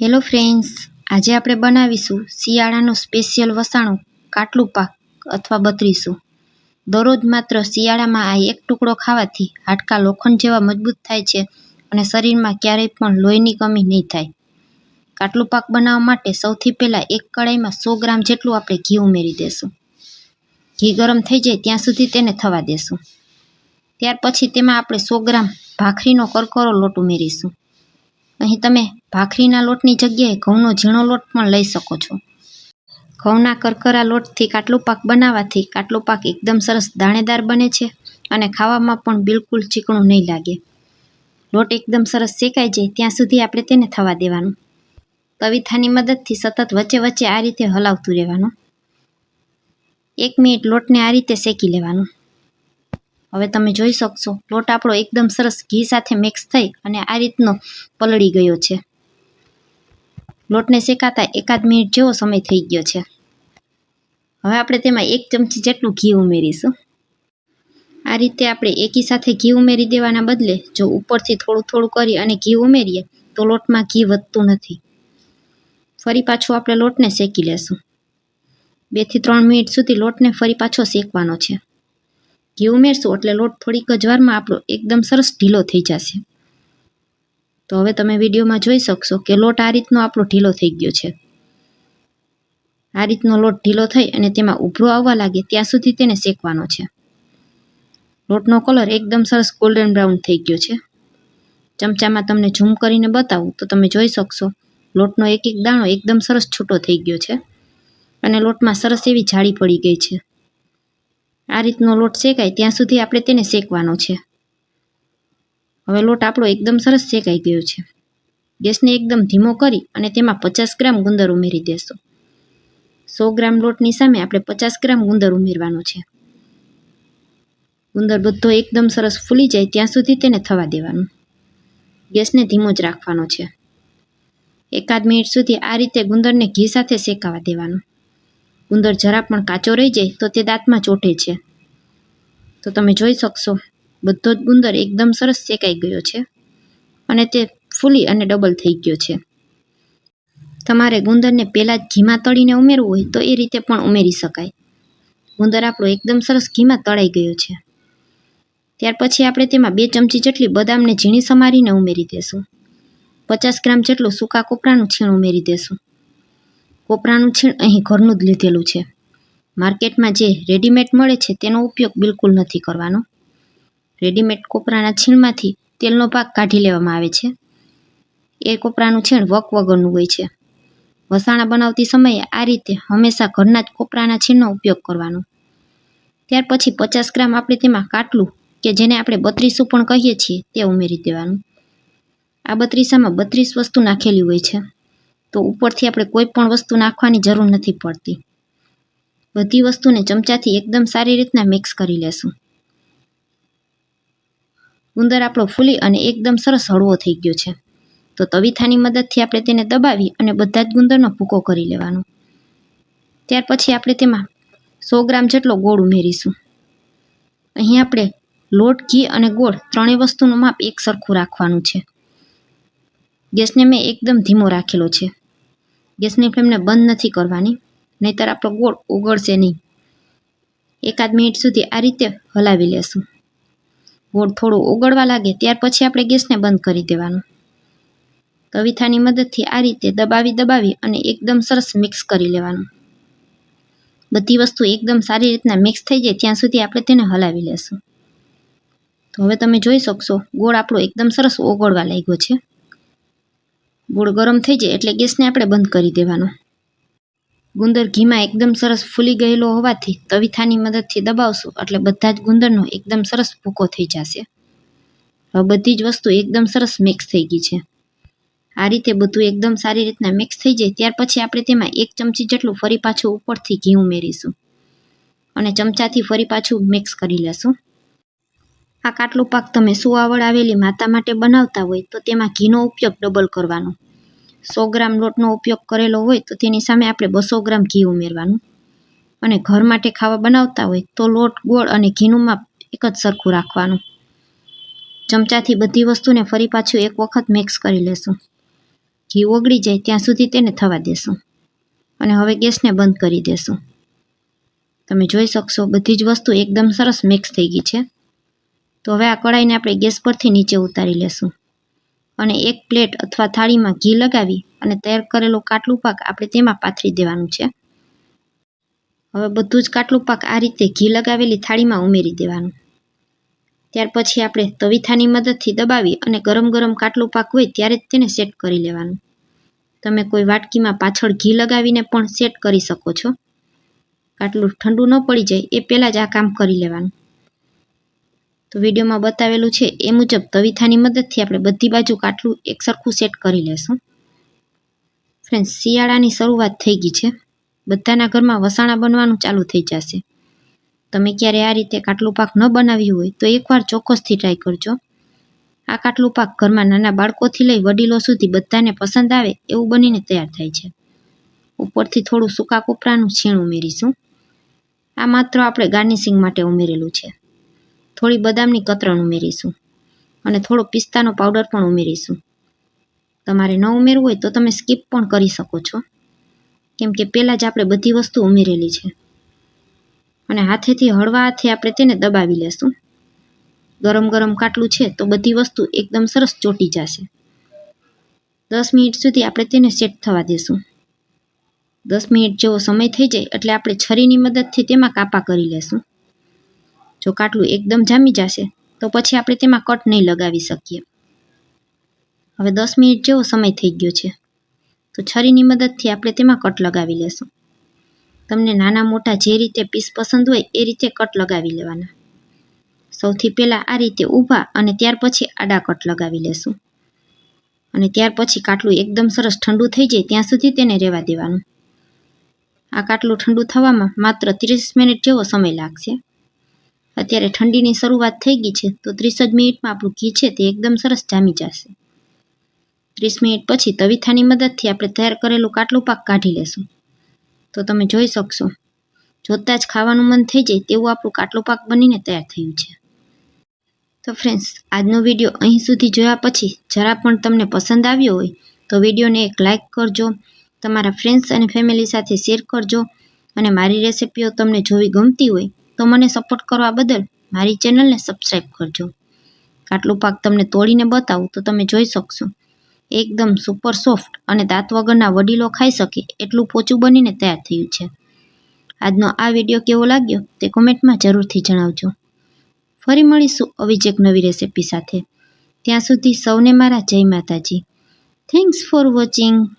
Hello friends આજે આપણે બનાવીશું શિયાળાનું સ્પેશિયલ વસાણું, કાટલું પાક અથવા બત્રીસું. દરરોજ માત્ર શિયાળામાં આ એક ટુકડો ખાવાથી હાડકાં લોખંડ જેવા મજબૂત થાય છે અને શરીરમાં ક્યારેય પણ લોહીની કમી નહીં થાય. કાટલું પાક બનાવવા માટે સૌથી પહેલાં એક કડાઈમાં સો ગ્રામ જેટલું આપણે ઘી ઉમેરી દેશું. ઘી ગરમ થઈ જાય ત્યાં સુધી તેને થવા દેશું. ત્યાર પછી તેમાં આપણે સો ગ્રામ ભાખરીનો કરકરો લોટ ઉમેરીશું. અહીં તમે ભાખરીના લોટની જગ્યાએ ઘઉંનો ઝીણો લોટ પણ લઈ શકો છો. ઘઉંના કરકરા લોટથી કાટલું પાક બનાવવાથી કાટલું પાક એકદમ સરસ દાણેદાર બને છે અને ખાવામાં પણ બિલકુલ ચીકણું નહીં લાગે. લોટ એકદમ સરસ શેકાઈ જાય ત્યાં સુધી આપણે તેને થવા દેવાનું. તવીથાની મદદથી સતત વચ્ચે વચ્ચે આ રીતે હલાવતું રહેવાનું. એક મિનિટ લોટને આ રીતે શેકી લેવાનું. હવે તમે જોઈ શકશો, લોટ આપણો એકદમ સરસ ઘી સાથે મિક્સ થઈ અને આ રીતનો પલળી ગયો છે. લોટને શેકાતા એકાદ મિનિટ જેવો સમય થઈ ગયો છે. હવે આપણે તેમાં એક ચમચી જેટલું ઘી ઉમેરીશું. આ રીતે આપણે એકી સાથે ઘી ઉમેરી દેવાના બદલે જો ઉપરથી થોડું થોડું કરી અને ઘી ઉમેરીએ, તો લોટમાં ઘી વધતું નથી. ફરી પાછું આપણે લોટને શેકી લેશું. બેથી ત્રણ મિનિટ સુધી લોટને ફરી પાછો શેકવાનો છે. ઘી ઉમેરશું એટલે લોટ થોડીક જ વારમાં આપણો એકદમ સરસ ઢીલો થઈ જશે. તો હવે તમે વિડીયોમાં જોઈ શકશો કે લોટ આ રીતનો આપણો ઢીલો થઈ ગયો છે. આ રીતનો લોટ ઢીલો થઈ અને તેમાં ઉભરો આવવા લાગે ત્યાં સુધી તેને શેકવાનો છે. લોટનો કલર એકદમ સરસ ગોલ્ડન બ્રાઉન થઈ ગયો છે. ચમચામાં તમને ઝૂમ કરીને બતાવું તો તમે જોઈ શકશો લોટનો એક એક દાણો એકદમ સરસ છૂટો થઈ ગયો છે. અને લોટમાં સરસ એવી જાળી પડી ગઈ છે. આ રીતનો લોટ શેકાય, ત્યાં સુધી આપણે તેને શેકવાનો છે. હવે લોટ આપણો એકદમ સરસ શેકાઈ ગયો છે. ગેસને એકદમ ધીમો કરી અને તેમાં પચાસ ગ્રામ ગુંદર ઉમેરી દેશું. સો ગ્રામ લોટની સામે આપણે પચાસ ગ્રામ ગુંદર ઉમેરવાનો છે. ગુંદર બધો એકદમ સરસ ફૂલી જાય ત્યાં સુધી તેને થવા દેવાનું. ગેસને ધીમો જ રાખવાનો છે. એકાદ મિનિટ સુધી આ રીતે ગુંદરને ઘી સાથે શેકાવા દેવાનું. ગુંદર જરા પણ કાચો રહી જાય તો તે દાંતમાં ચોટે છે. તો તમે જોઈ શકશો, બધો જ ગુંદર એકદમ સરસ શેકાઈ ગયો છે અને તે ફૂલી અને ડબલ થઈ ગયો છે. તમારે ગુંદરને પહેલાં જ ઘીમાં તળીને ઉમેરવું હોય તો એ રીતે પણ ઉમેરી શકાય. ગુંદર આપણો એકદમ સરસ ઘીમાં તળાઈ ગયો છે. ત્યાર પછી આપણે તેમાં બે ચમચી જેટલી બદામને ઝીણી સમારીને ઉમેરી દેશું. પચાસ ગ્રામ જેટલું સૂકા કોપરાનું છીણ ઉમેરી દેશું. કોપરાનું છીણ અહીં ઘરનું જ લીધેલું છે. માર્કેટમાં જે રેડીમેડ મળે છે તેનો ઉપયોગ બિલકુલ નથી કરવાનો. રેડીમેડ કોપરાના છીણમાંથી તેલનો ભાગ કાઢી લેવામાં આવે છે. એ કોપરાનું છીણ વક વગરનું હોય છે. વસાણા બનાવતી સમયે આ રીતે હંમેશા ઘરના જ કોપરાના છીણનો ઉપયોગ કરવાનો. ત્યાર પછી પચાસ ગ્રામ આપણે તેમાં કાટલું કે જેને આપણે બત્રીસું પણ કહીએ છીએ તે ઉમેરી દેવાનું. આ બત્રીસામાં બત્રીસ વસ્તુ નાખેલી હોય છે. તો ઉપરથી આપણે કોઈ પણ વસ્તુ નાખવાની જરૂર નથી પડતી. બધી વસ્તુને ચમચાથી એકદમ સારી રીતના મિક્સ કરી લેશું. ગુંદર આપણો ફૂલી અને એકદમ સરસ હળવો થઈ ગયો છે. તો તવીથાની મદદથી આપણે તેને દબાવી અને બધા જ ગુંદરનો ભૂકો કરી લેવાનો. ત્યાર પછી આપણે તેમાં સો ગ્રામ જેટલો ગોળ ઉમેરીશું. અહીં આપણે લોટ, ઘી અને ગોળ ત્રણેય વસ્તુનું માપ એક સરખું રાખવાનું છે. ગેસને મેં એકદમ ધીમો રાખેલો છે. ગેસની ફ્લેમને બંધ નથી કરવાની, નહીતર આપણો ગોળ ઓગળશે નહીં. એકાદ મિનિટ સુધી આ રીતે હલાવી લેશું. ગોળ થોડું ઓગળવા લાગે, ત્યાર પછી આપણે ગેસને બંધ કરી દેવાનું. તવીથાની મદદથી આ રીતે દબાવી દબાવી અને એકદમ સરસ મિક્સ કરી લેવાનું. બધી વસ્તુ એકદમ સારી રીતના મિક્સ થઈ જાય, ત્યાં સુધી આપણે તેને હલાવી લેશું. તો હવે તમે જોઈ શકશો, ગોળ આપણો એકદમ સરસ ઓગળવા લાગ્યો છે. ગોળ ગરમ થઈ જાય એટલે ગેસને આપણે બંધ કરી દેવાનો. ગુંદર ઘીમાં એકદમ સરસ ફૂલી ગયેલો હોવાથી તવીથાની મદદથી દબાવશું એટલે બધા જ ગુંદરનો એકદમ સરસ ભૂકો થઈ જશે. હવે બધી જ વસ્તુ એકદમ સરસ મિક્સ થઈ ગઈ છે. આ રીતે બધું એકદમ સારી રીતના મિક્સ થઈ જાય ત્યાર પછી આપણે તેમાં એક ચમચી જેટલું ફરી પાછું ઉપરથી ઘી ઉમેરીશું. અને ચમચાથી ફરી પાછું મિક્સ કરી લેશું. આ કાટલું પાક તમે સુવાવડ આવેલી માતા માટે બનાવતા હોય તો તેમાં ઘીનો ઉપયોગ ડબલ કરવાનો. સો ગ્રામ લોટનો ઉપયોગ કરેલો હોય તો તેની સામે આપણે બસો ગ્રામ ઘી ઉમેરવાનું. અને ઘર માટે ખાવા બનાવતા હોય તો લોટ, ગોળ અને ઘીનું માપ એક જ સરખું રાખવાનું. ચમચાથી બધી વસ્તુને ફરી પાછું એક વખત મિક્સ કરી લેશું. ઘી ઓગળી જાય ત્યાં સુધી તેને થવા દેશું. અને હવે ગેસને બંધ કરી દેશું. તમે જોઈ શકશો બધી જ વસ્તુ એકદમ સરસ મિક્સ થઈ ગઈ છે. તો હવે આ કઢાઈને આપણે ગેસ પરથી નીચે ઉતારી લેશું. અને એક પ્લેટ અથવા થાળીમાં ઘી લગાવી અને તૈયાર કરેલો કાટલું પાક આપણે તેમાં પાથરી દેવાનું છે. હવે બધું જ કાટલું પાક આ રીતે ઘી લગાવેલી થાળીમાં ઉમેરી દેવાનું. ત્યાર પછી આપણે તવીથાની મદદથી દબાવી અને ગરમ ગરમ કાટલું પાક હોય ત્યારે જ તેને સેટ કરી લેવાનું. તમે કોઈ વાટકીમાં પાછળ ઘી લગાવીને પણ સેટ કરી શકો છો. કાટલું ઠંડુ ન પડી જાય એ પહેલાં જ આ કામ કરી લેવાનું. તો વિડીયોમાં બતાવેલું છે, એ મુજબ તવીથાની મદદથી આપણે બધી બાજુ કાટલું એક સરખું સેટ કરી લેશું. ફ્રેન્ડ્સ શિયાળાની શરૂઆત થઈ ગઈ છે. બધાના ઘરમાં વસાણા બનવાનું ચાલુ થઈ જશે. તમે ક્યારે આ રીતે કાટલું પાક ન બનાવ્યું હોય તો એકવાર ચોક્કસથી ટ્રાય કરજો. આ કાટલું પાક ઘરમાં નાના બાળકોથી લઈ વડીલો સુધી બધાને પસંદ આવે એવું બનીને તૈયાર થાય છે. ઉપરથી થોડું સૂકા કોપરાનું છીણ ઉમેરીશું. આ માત્ર આપણે ગાર્નિશિંગ માટે ઉમેરેલું છે. થોડી બદામની કતરણ ઉમેરીશું અને થોડો પિસ્તાનો પાવડર પણ ઉમેરીશું. તમારે ન ઉમેરવું હોય તો તમે સ્કીપ પણ કરી શકો છો. કેમ કે પહેલાં જ આપણે બધી વસ્તુ ઉમેરેલી છે. અને હાથેથી હળવા હાથે આપણે તેને દબાવી લેશું. ગરમ ગરમ કાટલું છે તો બધી વસ્તુ એકદમ સરસ ચોટી જશે. દસ મિનિટ સુધી આપણે તેને સેટ થવા દેશું. દસ મિનિટ જેવો સમય થઈ જાય એટલે આપણે છરીની મદદથી તેમાં કાપા કરી લેશું. જો કાટલું એકદમ જામી જશે, તો પછી આપણે તેમાં કટ નહીં લગાવી શકીએ. હવે દસ મિનિટ જેવો સમય થઈ ગયો છે. તો છરીની મદદથી આપણે તેમાં કટ લગાવી લેશું. તમને નાના મોટા જે રીતે પીસ પસંદ હોય એ રીતે કટ લગાવી લેવાના. સૌથી પહેલાં આ રીતે ઊભા અને ત્યાર પછી આડા કટ લગાવી લેશું. અને ત્યાર પછી કાટલું એકદમ સરસ ઠંડુ થઈ જાય ત્યાં સુધી તેને રહેવા દેવાનું. આ કાટલું ઠંડુ થવામાં માત્ર ત્રીસ મિનિટ જેવો સમય લાગશે. અત્યારે ઠંડીની શરૂઆત થઈ ગઈ છે, તો ત્રીસ જ મિનિટમાં આપણું ઘી છે તે એકદમ સરસ જામી જશે. ત્રીસ મિનિટ પછી તવીથાની મદદથી આપણે તૈયાર કરેલું કાટલું પાક કાઢી લેશું. તો તમે જોઈ શકશો, જોતાં જ ખાવાનું મન થઈ જાય તેવું આપણું કાટલું પાક બનીને તૈયાર થયું છે. તો ફ્રેન્ડ્સ, આજનો વીડિયો અહીં સુધી જોયા પછી જરા પણ તમને પસંદ આવ્યો હોય, તો વિડીયોને એક લાઇક કરજો, તમારા ફ્રેન્ડ્સ અને ફેમિલી સાથે શેર કરજો, અને મારી રેસિપીઓ તમને જોવી ગમતી હોય તો મને સપોર્ટ કરવા બદલ મારી ચેનલને સબસ્ક્રાઈબ કરજો. કાટલું પાક તમને તોડીને બતાવું તો તમે જોઈ શકશો. એકદમ સુપર સોફ્ટ અને દાંત વગરના વડીલો ખાઈ શકે એટલું પોચું બનીને તૈયાર થયું છે. આજનો આ વીડિયો કેવો લાગ્યો તે કોમેન્ટમાં જરૂરથી જણાવજો. ફરી મળીશું આવી જ એક નવી રેસિપી સાથે. ત્યાં સુધી સૌને મારા જય માતાજી. Thanks for watching